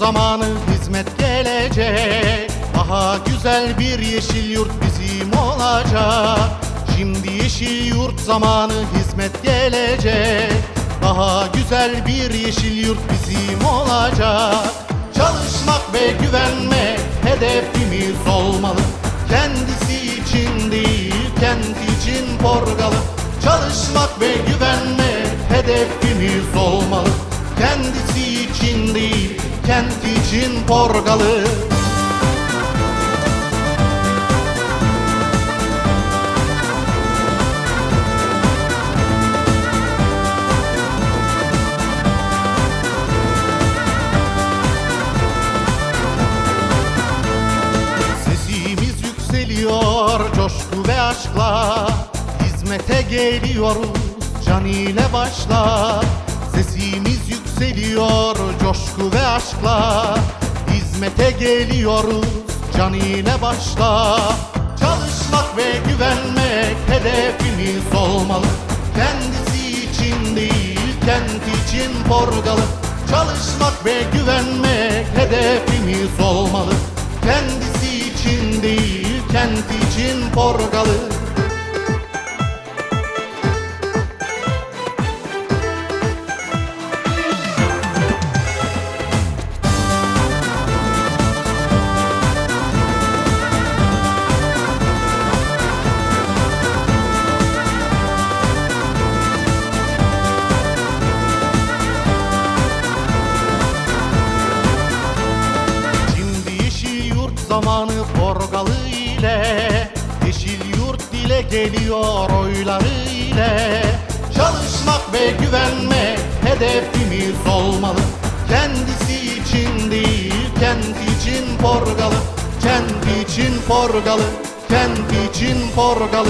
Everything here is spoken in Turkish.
zamanı hizmet gelecek. Daha güzel bir yeşil yurt bizim olacak. Şimdi yeşil yurt zamanı hizmet gelecek. Daha güzel bir yeşil yurt bizim olacak. Çalışmak ve güvenmek hedefimiz olmalı. Kendisi için değil, kendi için porgalı Çalışmak ve güvenmek hedefimiz olmalı için porgalı. Sesimiz yükseliyor coşku ve aşkla. Hizmete geliyoruz can ile başla. Sesimiz yükseliyor coşku ve aşkla Hizmete geliyoruz. Can ile başla. Çalışmak ve güvenmek hedefimiz olmalı. Kendisi için değil kendi için porgalı Çalışmak ve güvenmek hedefimiz olmalı. Kendisi için değil kendi için porgalı geliyor oyları ile Çalışmak ve güvenmek hedefimiz olmalı. Kendisi için değil kendi için porgalı Kendi için porgalı Kendi için porgalı